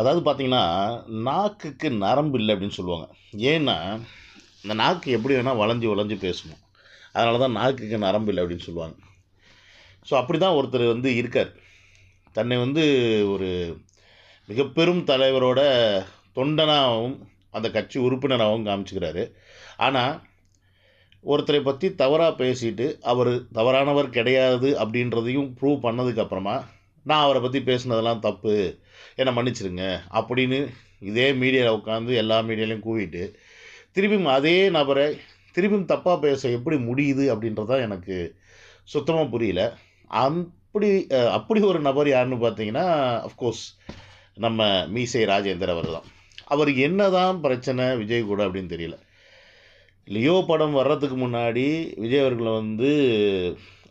அதாவது பார்த்தீங்கன்னா நாக்குக்கு நரம்பு இல்லை அப்படின்னு சொல்லுவாங்க. ஏன்னா இந்த நாக்கு எப்படி வேணால் வளைஞ்சி வளைஞ்சு பேசணும் அதனால தான் நாக்குக்கு நரம்பு இல்லை அப்படின்னு சொல்லுவாங்க. ஸோ அப்படி தான் ஒருத்தர் வந்து இருக்கார். தன்னை வந்து ஒரு மிக பெரும் தலைவரோட தொண்டனாகவும் அந்த கட்சி உறுப்பினராகவும் காமிச்சுக்கிறாரு. ஆனால் ஒருத்தரை பற்றி தவறாக பேசிட்டு அவர் தவறானவர் கிடையாது அப்படின்றதையும் ப்ரூவ் பண்ணதுக்கப்புறமா நான் அவரை பற்றி பேசுனதெல்லாம் தப்பு. என்னை மன்னிச்சிருங்க. அப்படின்னு இதே மீடியாவில் உட்காந்து எல்லா மீடியாலையும் கூவிட்டு திரும்பியும் அதே நபரை திரும்பியும் தப்பாக பேச எப்படி முடியுது அப்படின்றது தான் எனக்கு சுத்தமாக புரியல. அப்படி அப்படி ஒரு நபர் யாருன்னு பார்த்தீங்கன்னா அஃப்கோர்ஸ் நம்ம மீசை ராஜேந்தர் அவர் தான். அவருக்கு என்ன தான் பிரச்சனை விஜய் கூட அப்படின்னு தெரியல. லியோ படம் வர்றதுக்கு முன்னாடி விஜய் அவர்களை வந்து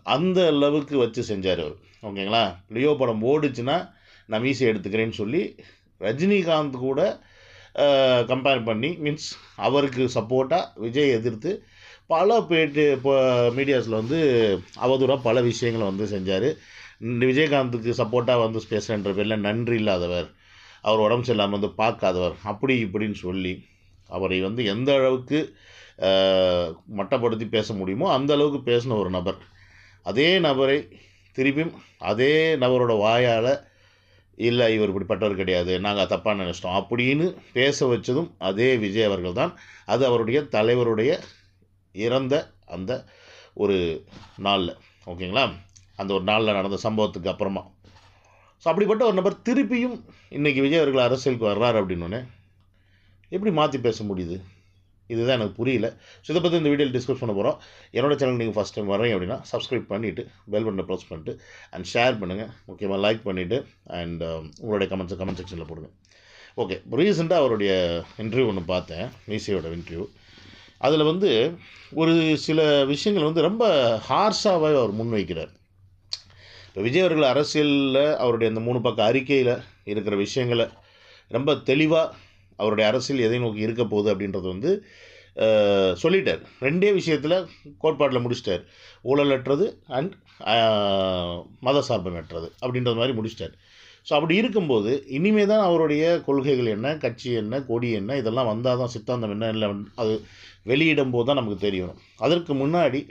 அந்த அளவுக்கு வச்சு செஞ்சார் அவர். ஓகேங்களா? லியோ படம் ஓடுச்சுன்னா நான் மீசை எடுத்துக்கிறேன்னு சொல்லி ரஜினிகாந்த் கூட கம்பேர் பண்ணி மீன்ஸ் அவருக்கு சப்போர்ட்டாக விஜய் எதிர்த்து பல பேட்டு இப்போ மீடியாஸில் வந்து அவதூறாக பல விஷயங்களை வந்து செஞ்சார். விஜயகாந்துக்கு சப்போர்ட்டாக வந்து பேசுகிறன்ற பேரில் நன்றி இல்லாதவர் அவர் உடம்பு சரியில்லாமல் வந்து பார்க்காதவர் அப்படி இப்படின்னு சொல்லி அவரை வந்து எந்த அளவுக்கு மட்டப்படுத்தி பேச முடியுமோ அந்த அளவுக்கு பேசின ஒரு நபர். அதே நபரை திருப்பியும் அதே நபரோட வாயால் இல்லை இவர் இப்படிப்பட்டவர் கிடையாது நாங்கள் தப்பாக நினச்சிட்டோம் அப்படின்னு பேச வச்சதும் அதே விஜய் அவர்கள் தான். அது அவருடைய தலைவருடைய இறந்த அந்த ஒரு நாளில். ஓகேங்களா? அந்த ஒரு நாளில் நடந்த சம்பவத்துக்கு அப்புறமா. ஸோ அப்படிப்பட்ட ஒரு நபர் திருப்பியும் இன்றைக்கி விஜய் அவர்கள் அரசியலுக்கு வர்றார் அப்படின்னோடனே எப்படி மாற்றி பேச முடியுது? இதுதான் எனக்கு புரியல. ஸோ இதை பற்றி இந்த வீடியோவில் டிஸ்கஸ் பண்ண போகிறோம் என்னோட சேனல் நீங்கள் ஃபஸ்ட் டைம் வரீங்க அப்படின்னா சப்ஸ்கிரைப் பண்ணிவிட்டு பெல் பட்டனை ப்ரெஸ் பண்ணிட்டு அண்ட் ஷேர் பண்ணுங்கள் முக்கியமாக லைக் பண்ணிவிட்டு அண்ட் um, உங்களுடைய கமெண்ட்ஸ் கமெண்ட் செக்ஷனில் போடுங்க. ஓகே ரீசெண்டாக அவருடைய இன்டர்வியூ ஒன்று பார்த்தேன். மீசியோட இன்டர்வியூ அதில் வந்து ஒரு சில விஷயங்கள் வந்து ரொம்ப ஹார்ஷாகவே அவர் முன்வைக்கிறார். இப்போ விஜய் அவர்கள் அரசியலில் அவருடைய அந்த மூணு பக்க அறிக்கையில் இருக்கிற விஷயங்களை ரொம்ப தெளிவாக அவருடைய அரசியல் எதை நோக்கி இருக்க போகுது அப்படின்றது வந்து சொல்லிட்டார். ரெண்டே விஷயத்தில் கோட்பாட்டில் முடிச்சிட்டார். ஊழலற்றது அண்ட் மத சார்பனற்றது அப்படின்றது மாதிரி முடிச்சிட்டார். ஸோ அப்படி இருக்கும்போது இனிமே தான் அவருடைய கொள்கைகள் என்ன கட்சி என்ன கொடி என்ன இதெல்லாம் வந்தால் தான் சித்தாந்தம் என்ன இல்லை அது வெளியிடும் போது தான் நமக்கு தெரியும் அதற்கு முன்னாடி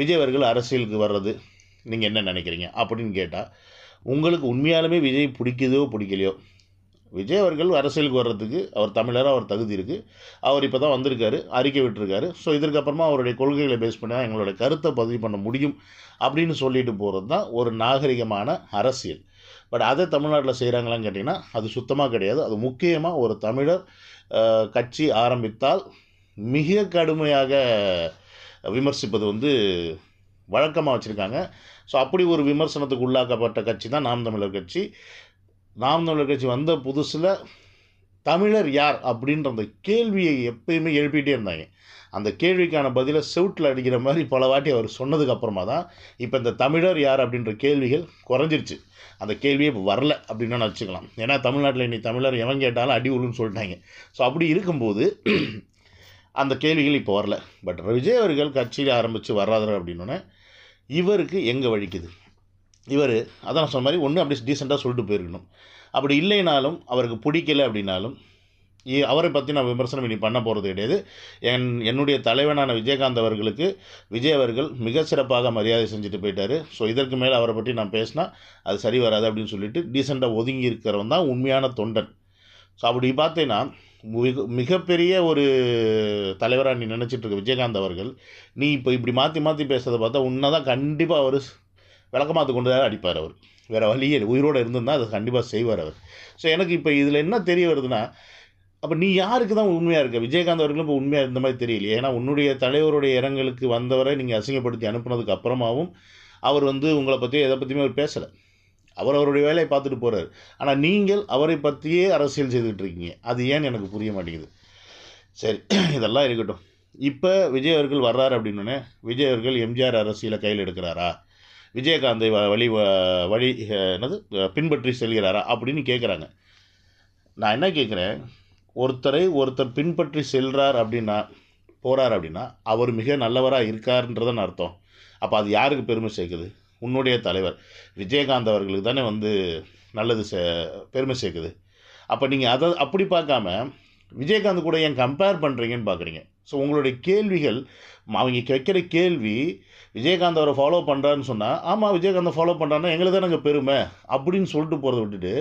விஜய் அவர்கள் அரசியலுக்கு வர்றது நீங்கள் என்ன நினைக்கிறீங்க அப்படின்னு கேட்டால் உங்களுக்கு உண்மையாலுமே விஜய் பிடிக்குதோ பிடிக்கலையோ விஜய் அவர்கள் அரசியலுக்கு வர்றதுக்கு அவர் தமிழராக அவர் தகுதி இருக்குது அவர் இப்போ தான் வந்திருக்காரு அறிக்கை விட்டுருக்காரு. ஸோ இதற்கப்புறமா அவருடைய கொள்கைகளை பேஸ் பண்ணி தான் எங்களோட கருத்தை பதிவு பண்ண முடியும் அப்படின்னு சொல்லிட்டு போகிறது தான் ஒரு நாகரிகமான அரசியல். பட் அதை தமிழ்நாட்டில் செய்கிறாங்களான்னு கேட்டிங்கன்னா அது சுத்தமாக கிடையாது. அது முக்கியமாக ஒரு தமிழர் கட்சி ஆரம்பித்தால் மிக கடுமையாக விமர்சிப்பது வந்து வழக்கமாக வச்சுருக்காங்க. ஸோ அப்படி ஒரு விமர்சனத்துக்கு உள்ளாக்கப்பட்ட கட்சி தான் நாம் தமிழர் கட்சி. நாம் தமிழர் கட்சி வந்த புதுசில் தமிழர் யார் அப்படின்ற அந்த கேள்வியை எப்பயுமே எழுப்பிகிட்டே இருந்தாங்க. அந்த கேள்விக்கான பதிலை செவுட்டில் அடிக்கிற மாதிரி பல வாட்டி அவர் சொன்னதுக்கு அப்புறமா தான் இப்போ இந்த தமிழர் யார் அப்படின்ற கேள்விகள் குறைஞ்சிருச்சு. அந்த கேள்வியே இப்போ வரல அப்படின்னு வச்சுக்கலாம். ஏன்னா தமிழ்நாட்டில் இன்னைக்கு தமிழர் எவன் கேட்டாலும் அடி உள்ளுன்னு சொல்லிட்டாங்க. ஸோ அப்படி இருக்கும்போது அந்த கேள்விகள் இப்போ வரல. பட் விஜய் அவர்கள் கட்சியில் ஆரம்பித்து வராதர் அப்படின்னோடனே இவருக்கு எங்கே வழிக்குது? இவர் அதான் நான் சொன்ன மாதிரி ஒன்று அப்படி டீசெண்டாக சொல்லிட்டு போயிருக்கணும். அப்படி இல்லைனாலும் அவருக்கு பிடிக்கல அப்படின்னாலும் அவரை பற்றி நான் விமர்சனம் இனி பண்ண போகிறது கிடையாது. என் என்னுடைய தலைவனான விஜயகாந்த் அவர்களுக்கு விஜய் அவர்கள் மிக சிறப்பாக மரியாதை செஞ்சுட்டு போயிட்டார். ஸோ இதற்கு மேலே அவரை பற்றி நான் பேசினா அது சரி வராது அப்படின்னு சொல்லிட்டு டீசெண்டாக ஒதுங்கி இருக்கிறவன் தான் உண்மையான தொண்டன். ஸோ அப்படி பார்த்தீங்கன்னா மிக மிகப்பெரிய ஒரு தலைவராக நீ நினச்சிட்டு இருக்க விஜயகாந்த் அவர்கள் நீ இப்போ இப்படி மாற்றி மாற்றி பேசுறதை பார்த்தா உன்னை தான் கண்டிப்பாக அவர் விளக்கமாத்து கொண்டு தான் அடிப்பார் அவர். வேறு வழியே உயிரோடு இருந்திருந்தால் அதை கண்டிப்பாக செய்வார் அவர். ஸோ எனக்கு இப்போ இதில் என்ன தெரிய வருதுன்னா அப்போ நீ யாருக்கு தான் உண்மையாக இருக்க? விஜயகாந்த் அவர்களும் இப்போ உண்மையாக இருந்த மாதிரி தெரியலையே. ஏன்னா உன்னுடைய தலைவருடைய இரங்கலுக்கு வந்தவரை நீங்கள் அசிங்கப்படுத்தி அனுப்புனதுக்கு அப்புறமாவும் அவர் வந்து உங்களை பற்றி எதை பற்றியுமே அவர் பேசலை. அவர் அவருடைய வேலையை பார்த்துட்டு போகிறார் ஆனால் நீங்கள் அவரை பற்றியே அரசியல் செய்துக்கிட்டு இருக்கீங்க அது ஏன்னு எனக்கு புரிய மாட்டேங்குது? சரி இதெல்லாம் இருக்கட்டும். இப்போ விஜய் அவர்கள் வர்றாரு அப்படின்னோடனே விஜய் அவர்கள் எம்ஜிஆர் அரசியலை கையில் எடுக்கிறாரா? விஜயகாந்தை வ- வழி வ- வழி என்னது பின்பற்றி செல்கிறாரா அப்படின்னு கேட்குறாங்க நான் என்ன கேட்குறேன் ஒருத்தரை ஒருத்தர் பின்பற்றி செல்கிறார் அப்படின்னா போகிறார் அப்படின்னா அவர் மிக நல்லவராக இருக்காருன்றதான் அர்த்தம். அப்போ அது யாருக்கு பெருமை சேர்க்குது? உன்னுடைய தலைவர். விஜயகாந்த் அவர்களுக்கு தானே வந்து நல்லது சே பெருமை சேர்க்குது. அப்போ நீங்கள் அதை அப்படி பார்க்காம விஜயகாந்த் கூட ஏன் கம்பேர் பண்ணுறீங்கன்னு பார்க்குறீங்க. ஸோ உங்களுடைய கேள்விகள் அவங்க வைக்கிற கேள்வி விஜயகாந்த் அவரை ஃபாலோ பண்ணுறான்னு சொன்னால் ஆமாம் விஜயகாந்தை ஃபாலோ பண்ணுறான்னா எங்களுக்கு தானே பெருமை அப்படின்னு சொல்லிட்டு போகிறத விட்டுட்டு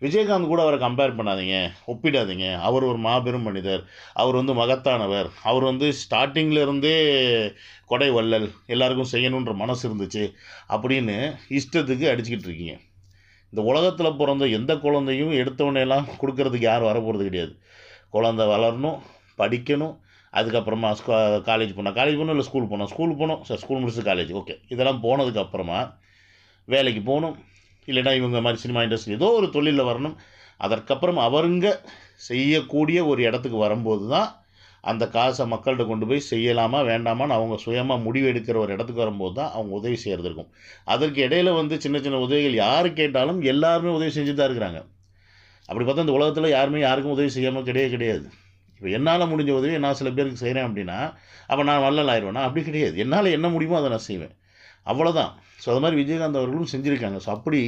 விஜயகாந்த் கூட அவரை கம்பேர் பண்ணாதீங்க ஒப்பிடாதீங்க. அவர் ஒரு மாபெரும் மனிதர் அவர் வந்து மகத்தானவர் அவர் வந்து ஸ்டார்டிங்லேருந்தே கொடை வள்ளல் எல்லாருக்கும் செய்யணுன்ற மனசு இருந்துச்சு அப்படின்னு இஷ்டத்துக்கு அடிச்சுக்கிட்டு இருக்கீங்க. இந்த உலகத்தில் பிறந்த எந்த குழந்தையும் எடுத்தவனையெல்லாம் கொடுக்கறதுக்கு யாரும் வரப்போகிறது கிடையாது. குழந்தை வளரணும் படிக்கணும் அதுக்கப்புறமா ஸ்கூ காலேஜ் போனால் காலேஜ் போகணும் இல்லை ஸ்கூல் போகணும் ஸ்கூல் போகணும் சார் ஸ்கூல் முடிச்சு காலேஜ் ஓகே இதெல்லாம் போனதுக்கப்புறமா வேலைக்கு போகணும். இல்லைன்னா இவங்க மாதிரி சினிமா இண்டஸ்ட்ரி ஏதோ ஒரு தொழிலில் வரணும். அதற்கப்புறம் அவருங்க செய்யக்கூடிய ஒரு இடத்துக்கு வரும்போது தான் அந்த காசை மக்கள்கிட்ட கொண்டு போய் செய்யலாமா வேண்டாமான்னு அவங்க சுயமாக முடிவு எடுக்கிற ஒரு இடத்துக்கு வரும்போது தான் அவங்க உதவி செய்கிறது இருக்கும். அதற்கு இடையில வந்து சின்ன சின்ன உதவிகள் யார் கேட்டாலும் எல்லாருமே உதவி செஞ்சு தான் இருக்கிறாங்க. அப்படி பார்த்தா இந்த உலகத்தில் யாருமே யாருக்கும் உதவி செய்யாமல் கிடையவே கிடையாது. இப்போ என்னால் முடிஞ்ச உதவி நான் சில பேருக்கு செய்கிறேன் அப்படின்னா அப்போ நான் வல்லல் ஆயிடுவேனா. அப்படி கிடையாது. என்னால் என்ன முடியுமோ அதை நான் செய்வேன். அவ்வளோதான் ஸோ அது மாதிரி விஜயகாந்த் அவர்களும் செஞ்சுருக்காங்க. ஸோ அப்படி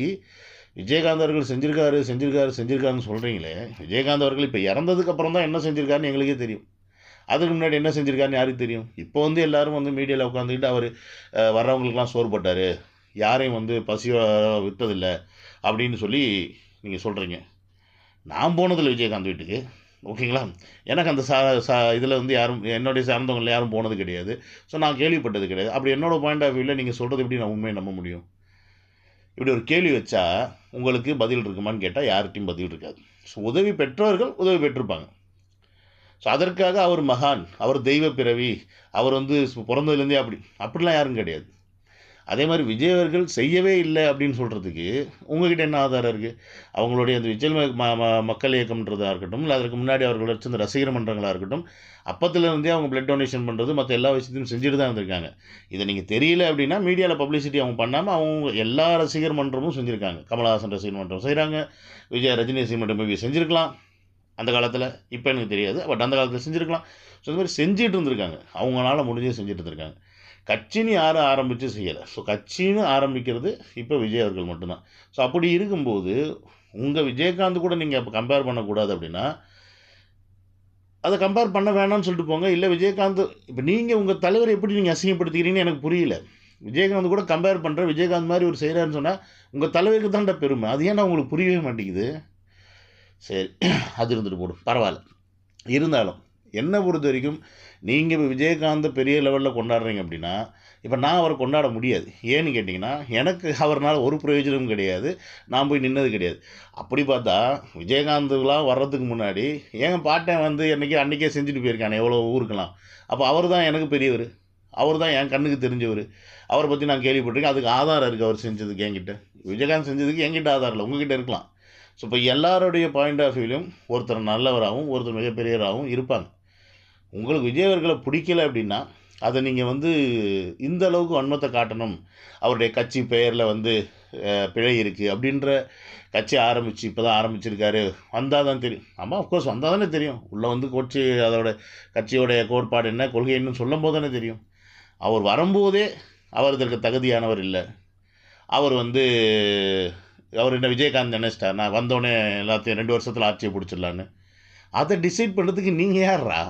விஜயகாந்த் அவர்கள் செஞ்சிருக்காரு செஞ்சிருக்காரு செஞ்சிருக்காருன்னு சொல்கிறீங்களே விஜயகாந்த் அவர்கள் இப்போ இறந்ததுக்கப்புறம் தான் என்ன செஞ்சிருக்காருன்னு எங்களுக்கே தெரியும். அதுக்கு முன்னாடி என்ன செஞ்சிருக்காருன்னு யாருக்கு தெரியும்? இப்போ வந்து எல்லாரும் வந்து மீடியாவில் உட்காந்துக்கிட்டு அவர் வர்றவங்களுக்கெல்லாம் சோறு போட்டார். யாரையும் வந்து பசியோ விற்றதில்லை அப்படின்னு சொல்லி நீங்கள் சொல்கிறீங்க நான் போனதில்லை விஜயகாந்த் வீட்டுக்கு. ஓகேங்களா? எனக்கு அந்த சா சா இதில் வந்து யாரும் என்னுடைய சார்ந்தவங்களில் யாரும் போனது கிடையாது. ஸோ நான் கேள்விப்பட்டது கிடையாது. அப்படி என்னோடய பாயிண்ட் ஆஃப் வியூவில் நீங்கள் சொல்கிறது எப்படி நான் உண்மையை நம்ப முடியும்? இப்படி ஒரு கேள்வி வச்சா உங்களுக்கு பதில் இருக்குமான்னு கேட்டால் யார்கிட்டையும் பதில் இருக்காது. ஸோ உதவி பெற்றவர்கள் உதவி பெற்றிருப்பாங்க. ஸோ அதற்காக அவர் மகான் அவர் தெய்வ பிறவி அவர் வந்து பிறந்ததுலேருந்தே அப்படி. அப்படிலாம் யாரும் கிடையாது. அதே மாதிரி விஜய் அவர்கள் செய்யவே இல்லை அப்படின்னு சொல்கிறதுக்கு உங்ககிட்ட என்ன ஆதாரம் இருக்குது அவங்களுடைய அந்த விஜய் ம- ம- மக்கள் இயக்கம்ன்றதாக இருக்கட்டும் இல்லை அதற்கு முன்னாடி அவர்கள் வச்சிருந்த ரசிகர் மன்றங்களாக இருக்கட்டும் அப்பத்துலேருந்தே அவங்க பிளட் டொனேஷன் பண்ணுறது மற்ற எல்லா விஷயத்தையும் செஞ்சுட்டு தான் இருந்திருக்காங்க. இதை நீங்கள் தெரியல அப்படின்னா மீடியாவில் பப்ளிசிட்டி அவங்க பண்ணாமல் அவங்க எல்லா ரசிகர் மன்றமும் செஞ்சுருக்காங்க. கமலஹாசன் ரசிகர் மன்றம் செய்கிறாங்க விஜய் ரஜினி ரசிகர் மன்றம் மேபி செஞ்சுருக்கலாம். அந்த காலத்தில் இப்போ எனக்கு தெரியாது பட் அந்த காலத்தில் செஞ்சுருக்கலாம். ஸோ இந்த மாதிரி செஞ்சுட்டு இருந்திருக்காங்க. அவங்களால முடிஞ்சே செஞ்சுட்டு இருந்திருக்காங்க. கட்சின்னு யாரும் ஆரம்பித்து செய்யலை. ஸோ கட்சின்னு ஆரம்பிக்கிறது இப்போ விஜய் அவர்கள் மட்டும்தான். ஸோ அப்படி இருக்கும்போது உங்கள் விஜயகாந்த் கூட நீங்கள் அப்போ கம்பேர் பண்ணக்கூடாது அப்படின்னா அதை கம்பேர் பண்ண வேணாம்னு சொல்லிட்டு போங்க. இல்லை விஜயகாந்த் இப்போ நீங்கள் உங்கள் தலைவரை எப்படி நீங்கள் அசிங்கப்படுத்திக்கிறீங்கன்னு எனக்கு புரியல. விஜயகாந்த் கூட கம்பேர் பண்ணுற விஜயகாந்த் மாதிரி ஒரு செய்கிறாருன்னு சொன்னால் உங்கள் தலைவருக்கு தான்டா பெருமை. அது ஏன்னா உங்களுக்கு புரியவே மாட்டேங்குது? சரி அது இருந்துட்டு போடும். பரவாயில்ல. இருந்தாலும் என்னை பொறுத்த வரைக்கும் நீங்கள் இப்போ விஜயகாந்த் பெரிய லெவலில் கொண்டாடுறீங்க அப்படின்னா இப்போ நான் அவரை கொண்டாட முடியாது. ஏன்னு கேட்டிங்கன்னா எனக்கு அவர்னால் ஒரு பிரயோஜனமும் கிடையாது. நான் போய் நின்னது கிடையாது. அப்படி பார்த்தா விஜயகாந்துலாம் வர்றதுக்கு முன்னாடி என் பாட்டன் வந்து என்னைக்கு அன்றைக்கே செஞ்சுட்டு போயிருக்கானே எவ்வளோ ஊருக்கெல்லாம். அப்போ அவர் தான் எனக்கு பெரியவர். அவர் தான் என் கண்ணுக்கு தெரிஞ்சவர். அவரை பற்றி நான் கேள்விப்பட்டிருக்கேன். அதுக்கு ஆதாரம் இருக்குது அவர் செஞ்சதுக்கு என்கிட்ட. விஜயகாந்த் செஞ்சதுக்கு என்கிட்ட ஆதாரம் இல்லை. உங்ககிட்ட இருக்கலாம். ஸோ இப்போ எல்லாருடைய பாயிண்ட் ஆஃப் வியூலையும் ஒருத்தர் நல்லவராகவும் ஒருத்தர் மிகப்பெரியவராகவும் இருப்பாங்க. உங்களுக்கு விஜய் அவர்களை பிடிக்கல அப்படின்னா அதை நீங்கள் வந்து இந்த அளவுக்கு வன்மத்தை காட்டணும். அவருடைய கட்சி பெயரில் வந்து பிழை இருக்குது அப்படின்ற கட்சி ஆரம்பித்து இப்போ தான் ஆரம்பிச்சிருக்காரு. வந்தால் தான் தெரியும். ஆமாம் அஃப்கோர்ஸ் வந்தால் தானே தெரியும். உள்ளே வந்து கோட்சி அதோட கட்சியோடைய கோட்பாடு என்ன கொள்கை என்னன்னு சொல்லும் போது தானே தெரியும். அவர் வரும்போதே அவர் இதற்கு தகுதியானவர் இல்லை. அவர் வந்து அவர் என்ன விஜயகாந்த் நினைச்சிட்டார் நான் வந்தோடனே எல்லாத்தையும் ரெண்டு வருஷத்தில் ஆட்சியை பிடிச்சிடலான்னு. அதை டிசைட் பண்ணுறதுக்கு நீங்கள் யார்ரா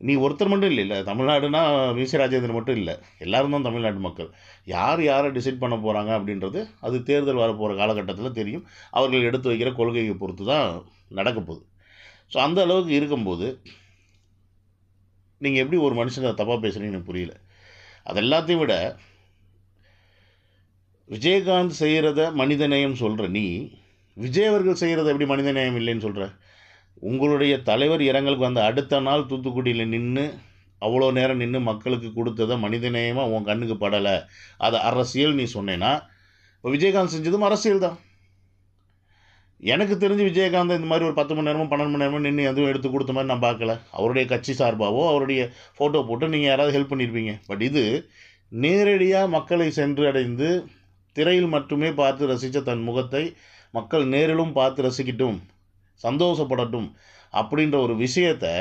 நீ ஒருத்தர் மட்டும் இல்லை இல்லை. தமிழ்நாடுனா விசி ராஜேந்திரன் மட்டும் இல்லை. எல்லாரும் தான் தமிழ்நாட்டு மக்கள். யார் யாரை டிசைட் பண்ண போகிறாங்க அப்படின்றது அது தேர்தல் வரப்போகிற காலகட்டத்தில் தெரியும். அவர்கள் எடுத்து வைக்கிற கொள்கையை பொறுத்து தான் நடக்க போகுது. ஸோ அந்த அளவுக்கு இருக்கும்போது நீங்கள் எப்படி ஒரு மனுஷனை தப்பாக பேசுகிறீங்கன்னு எனக்கு புரியல. அது எல்லாத்தையும் விட விஜயகாந்த் செய்கிறத மனிதநேயம் சொல்கிற நீ விஜய் அவர்கள் செய்கிறத எப்படி மனிதநேயம் இல்லைன்னு சொல்கிற உங்களுடைய தலைவர் இரங்கலுக்கு வந்த அடுத்த நாள் தூத்துக்குடியில் நின்று அவ்வளோ நேரம் நின்று மக்களுக்கு கொடுத்ததை மனிதநேயமாக உன் கண்ணுக்கு படலை. அதை அரசியல் நீ சொன்னேன்னா இப்போ விஜயகாந்த் செஞ்சதும் அரசியல் தான். எனக்கு தெரிஞ்சு விஜயகாந்த் இந்த மாதிரி ஒரு பத்து மணி நேரமும் பன்னெண்டு மணி நேரமும் நின்று எதுவும் எடுத்து கொடுத்த மாதிரி நான் பார்க்கல. அவருடைய கட்சி சார்பாவோ அவருடைய ஃபோட்டோ போட்டு நீங்கள் யாராவது ஹெல்ப் பண்ணியிருப்பீங்க பட் இது நேரடியாக மக்களை சென்று அடைந்து திரையில் மட்டுமே பார்த்து ரசித்த தன் முகத்தை மக்கள் நேரிலும் பார்த்து ரசிக்கட்டும். சந்தோஷப்படட்டும் அப்படின்ற ஒரு விஷயத்தை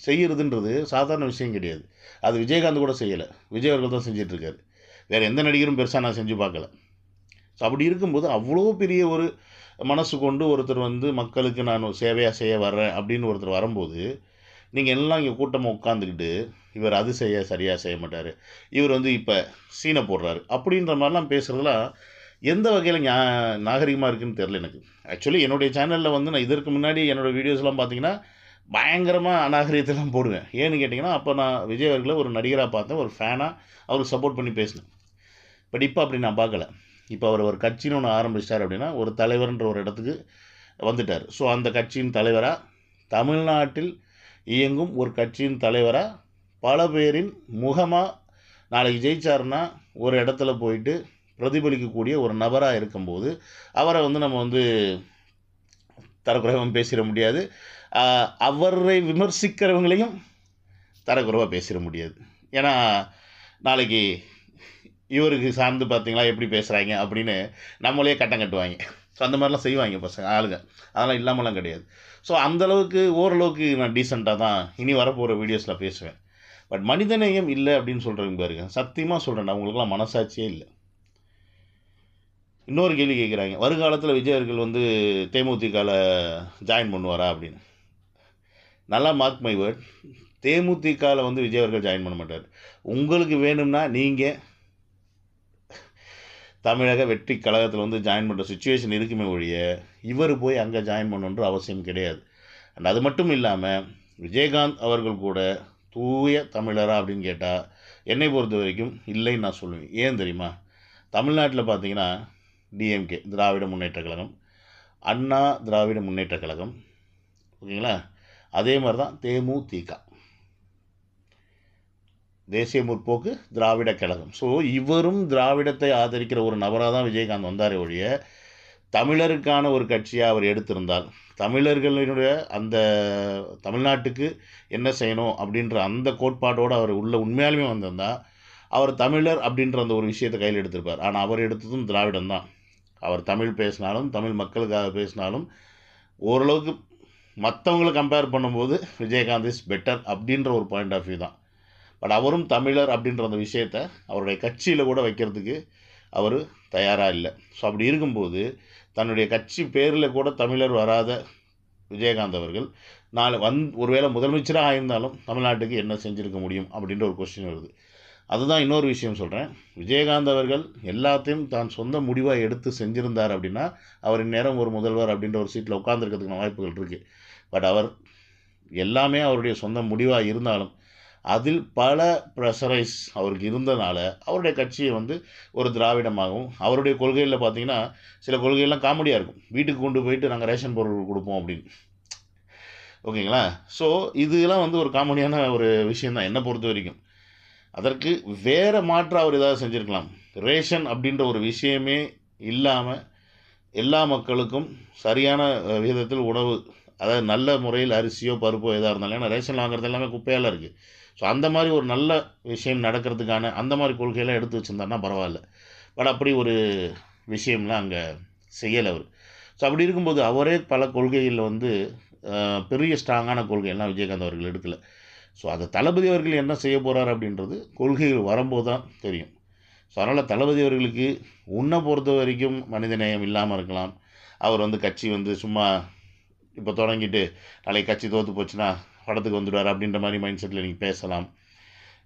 செய்கிறதுன்றது சாதாரண விஷயம் கிடையாது. அது விஜயகாந்த் கூட செய்யலை. விஜய் அவர்கள் தான் செஞ்சிட்ருக்காரு. வேறு எந்த நடிகரும் பெருசாக நான் செஞ்சு பார்க்கல. ஸோ அப்படி இருக்கும்போது அவ்வளோ பெரிய ஒரு மனசு கொண்டு ஒருத்தர் வந்து மக்களுக்கு நான் சேவையாக செய்ய வர்றேன் அப்படின்னு ஒருத்தர் வரும்போது நீங்கள் எல்லாம் இங்கே கூட்டமாக உட்காந்துக்கிட்டு இவர் அது செய்ய சரியாக செய்ய மாட்டார். இவர் வந்து இப்போ சீனை போடுறாரு. அப்படின்ற மாதிரிலாம் பேசுகிறதுலாம் எந்த வகையில் ஞா நாகரிகமாக இருக்குன்னு தெரில எனக்கு. ஆக்சுவலி என்னுடைய சேனலில் வந்து நான் இதற்கு முன்னாடி என்னோடய வீடியோஸ்லாம் பார்த்தீங்கன்னா பயங்கரமாக அநாகரிகத்தெல்லாம் போடுவேன். ஏன்னு கேட்டிங்கன்னா அப்போ நான் விஜய் அவர்களை ஒரு நடிகராக பார்த்தேன் ஒரு ஃபேனாக அவருக்கு சப்போர்ட் பண்ணி பேசினேன். பட் இப்போ அப்படி நான் பார்க்கல. இப்போ அவர் ஒரு கட்சின்னு ஒன்று ஆரம்பிச்சிட்டார் அப்படின்னா ஒரு தலைவர்ன்ற ஒரு இடத்துக்கு வந்துட்டார். ஸோ அந்த கட்சியின் தலைவராக தமிழ்நாட்டில் இயங்கும் ஒரு கட்சியின் தலைவராக பல பேரின் முகமாக நாளைக்கு ஜெயிச்சாருன்னா ஒரு இடத்துல போயிட்டு பிரதிபலிக்கக்கூடிய ஒரு நபராக இருக்கும்போது அவரை வந்து நம்ம வந்து தரக்குறைவாக பேசிட முடியாது. அவரை விமர்சிக்கிறவங்களையும் தரக்குறைவாக பேசிட முடியாது. ஏன்னா நாளைக்கு இவருக்கு சார்ந்து பார்த்தீங்களா எப்படி பேசுகிறாங்க அப்படின்னு நம்மளே கட்டம் கட்டுவாங்க. ஸோ அந்த மாதிரிலாம் செய்வாங்க பசங்க ஆளுங்க. அதெல்லாம் இல்லாமலாம் கிடையாது. ஸோ அந்தளவுக்கு ஓரளவுக்கு நான் டீசெண்டாக தான் இனி வரப்போகிற வீடியோஸில் பேசுவேன். பட் மனிதநேயம் இல்லை அப்படின்னு சொல்கிறவங்க பாருங்க. சத்தியமாக சொல்கிறேன் அவங்களுக்குலாம் மனசாட்சியே இல்லை. இன்னொரு கேள்வி கேட்குறாங்க வருங்காலத்தில் விஜய் அவர்கள் வந்து தேமுதிகவில் ஜாயின் பண்ணுவாரா அப்படின்னு. நல்லா மார்க் மை வேர்ட் தேமுதிகவில் வந்து விஜய் அவர்கள் ஜாயின் பண்ண மாட்டார். உங்களுக்கு வேணும்னா நீங்கள் தமிழக வெற்றி கழகத்தில் வந்து ஜாயின் பண்ணுற சுச்சுவேஷன் இருக்குமே ஒழிய இவர் போய் அங்கே ஜாயின் பண்ணணுன்ற அவசியம் கிடையாது. அண்ட் அது மட்டும் இல்லாமல் விஜயகாந்த் அவர்கள் கூட தூய தமிழரா அப்படின்னு கேட்டால் என்னை பொறுத்த வரைக்கும் இல்லைன்னு நான் சொல்லுவேன். ஏன் தெரியுமா? தமிழ்நாட்டில் பார்த்தீங்கன்னா டிஎம்கே திராவிட முன்னேற்ற கழகம். அண்ணா திராவிட முன்னேற்ற கழகம். ஓகேங்களா? அதே மாதிரி தான் தேமுதிக. தேசிய முற்போக்கு திராவிட கழகம். ஸோ இவரும் திராவிடத்தை ஆதரிக்கிற ஒரு நபராக தான் விஜயகாந்த் வந்தாரே ஒழிய தமிழருக்கான ஒரு கட்சியாக அவர் எடுத்திருந்தால் தமிழர்களினுடைய அந்த தமிழ்நாட்டுக்கு என்ன செய்யணும் அப்படின்ற அந்த கோட்பாட்டோடு அவர் உள்ள உண்மையாலுமே வந்திருந்தால் அவர் தமிழர் அப்படின்ற அந்த ஒரு விஷயத்தை கையில் எடுத்திருப்பார். ஆனால் அவர் எடுத்ததும் திராவிடம் தான் அவர் தமிழ் பேசினாலும் தமிழ் மக்களுக்காக பேசினாலும் ஓரளவுக்கு மற்றவங்களை கம்பேர் பண்ணும்போது விஜயகாந்த் இஸ் பெட்டர் அப்படின்ற ஒரு பாயிண்ட் ஆஃப் வியூ தான். பட் அவரும் தமிழர் அப்படின்ற அந்த விஷயத்த அவருடைய கட்சியில் கூட வைக்கிறதுக்கு அவர் தயாராக இல்லை. ஸோ அப்படி இருக்கும்போது தன்னுடைய கட்சி பேரில் கூட தமிழர் வராத விஜயகாந்த் அவர்கள் நாளை வந் ஒருவேளை முதலமைச்சராக ஆயிருந்தாலும் தமிழ்நாட்டுக்கு என்ன செஞ்சுருக்க முடியும் அப்படின்ற ஒரு கொஸ்டின் வருது. அதுதான் இன்னொரு விஷயம் சொல்கிறேன் விஜயகாந்த் அவர்கள் எல்லாத்தையும் தான் சொந்த முடிவாக எடுத்து செஞ்சுருந்தார் அப்படின்னா அவர் இந்நேரம் ஒரு முதல்வர் அப்படின்ற ஒரு சீட்டில் உட்காந்துருக்கிறதுக்கான வாய்ப்புகள் இருக்குது பட் அவர் எல்லாமே அவருடைய சொந்த முடிவாக இருந்தாலும் அதில் பல ப்ரெஷரைஸ் அவருக்கு இருந்தனால அவருடைய கட்சியை வந்து ஒரு திராவிடமாகவும் அவருடைய கொள்கையில் பார்த்தீங்கன்னா சில கொள்கையெல்லாம் காமெடியாக இருக்கும். வீட்டுக்கு கொண்டு போயிட்டு நாங்கள் ரேஷன் பொருள் கொடுப்போம் அப்படின்னு. ஓகேங்களா? ஸோ இதெல்லாம் வந்து ஒரு காமெடியான ஒரு விஷயந்தான் என்னை பொறுத்த வரைக்கும். அதற்கு வேறு மாற்று அவர் ஏதாவது செஞ்சுருக்கலாம். ரேஷன் அப்படின்ற ஒரு விஷயமே இல்லாமல் எல்லா மக்களுக்கும் சரியான விகிதத்தில் உணவு அதாவது நல்ல முறையில் அரிசியோ பருப்போ எதாக இருந்தாலும் ஏன்னா ரேஷன் வாங்குறது எல்லாமே குப்பையெல்லாம் இருக்குது ஸோ அந்த மாதிரி ஒரு நல்ல விஷயம் நடக்கிறதுக்கான அந்த மாதிரி கொள்கையெல்லாம் எடுத்து வச்சுருந்தாருன்னா பரவாயில்ல. பட் அப்படி ஒரு விஷயம்லாம் அங்கே செய்யலை அவர். ஸோ அப்படி இருக்கும்போது அவரே பல கொள்கைகளில் வந்து பெரிய ஸ்ட்ராங்கான கொள்கையெல்லாம் விஜயகாந்த் அவர்கள் எடுக்கலை. ஸோ அதை தளபதி அவர்கள் என்ன செய்ய போகிறார் அப்படின்றது கொள்கைகள் வரும்போது தான் தெரியும். ஸோ அதனால் தளபதி அவர்களுக்கு உன்னை பொறுத்த வரைக்கும் மனிதநேயம் இல்லாமல் இருக்கலாம். அவர் வந்து கட்சி வந்து சும்மா இப்போ தொடங்கிட்டு நாளைக்கு கட்சி தோற்று போச்சுன்னா படத்துக்கு வந்துடுவார் அப்படின்ற மாதிரி மைண்ட் செட்டில் நீங்கள் பேசலாம்.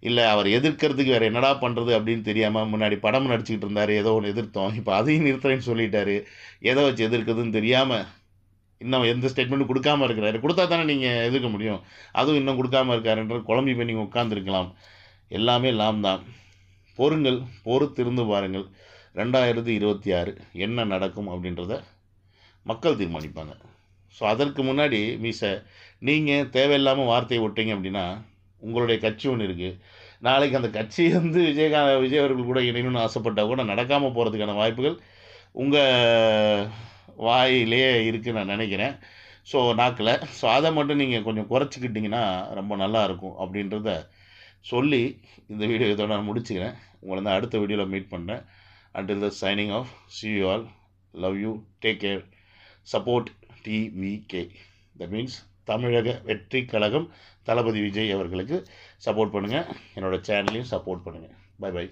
இல்லை அவர் எதிர்க்கிறதுக்கு வேறு என்னடா பண்ணுறது அப்படின்னு தெரியாமல் முன்னாடி படம் நடிச்சுக்கிட்டு இருந்தார் ஏதோ ஒன்று எதிர்த்தோம். இப்போ அதையும் நிறுத்துறேன்னு சொல்லிட்டாரு. எதை வச்சு எதிர்க்கிறதுன்னு தெரியாமல் இன்னும் எந்த ஸ்டேட்மெண்ட்டும் கொடுக்காம இருக்கிறாரு. கொடுத்தா தானே நீங்கள் எதிர்க்க முடியும். அதுவும் இன்னும் கொடுக்காம இருக்காருன்ற குழம்பி போய் நீங்கள் உட்காந்துருக்கலாம் எல்லாமே லாம் தான். பொறுங்கள் பொறுத்திருந்து பாருங்கள் ரெண்டாயிரத்தி இருபத்தி ஆறு என்ன நடக்கும் அப்படின்றத மக்கள் தீர்மானிப்பாங்க. ஸோ அதற்கு முன்னாடி மீசை நீங்கள் தேவையில்லாமல் வார்த்தையை விட்டீங்க அப்படின்னா உங்களுடைய கட்சி ஒன்று இருக்குது நாளைக்கு அந்த கட்சி வந்து விஜயகாந்த் விஜய் அவர்கள் கூட இணையணும்னு ஆசைப்பட்டால் கூட நடக்காமல் போகிறதுக்கான வாய்ப்புகள் உங்கள் வாயிலே இருக்குன்னு நான் நினைக்கிறேன். ஸோ நாக்கில். ஸோ அதை மட்டும் நீங்கள் கொஞ்சம் குறைச்சிக்கிட்டிங்கன்னா ரொம்ப நல்லா இருக்கும் அப்படின்றத சொல்லி இந்த வீடியோ இதோட நான் முடிச்சுக்கிறேன். உங்களை தான் அடுத்த வீடியோவில் மீட் பண்ணுறேன் until the signing off see you all love you take care support TVK that means Tamilaga Vettri Kazhagam தளபதி விஜய் அவர்களுக்கு சப்போர்ட் பண்ணுங்கள் என்னோடய சேனலையும் சப்போர்ட் பண்ணுங்கள் பை பை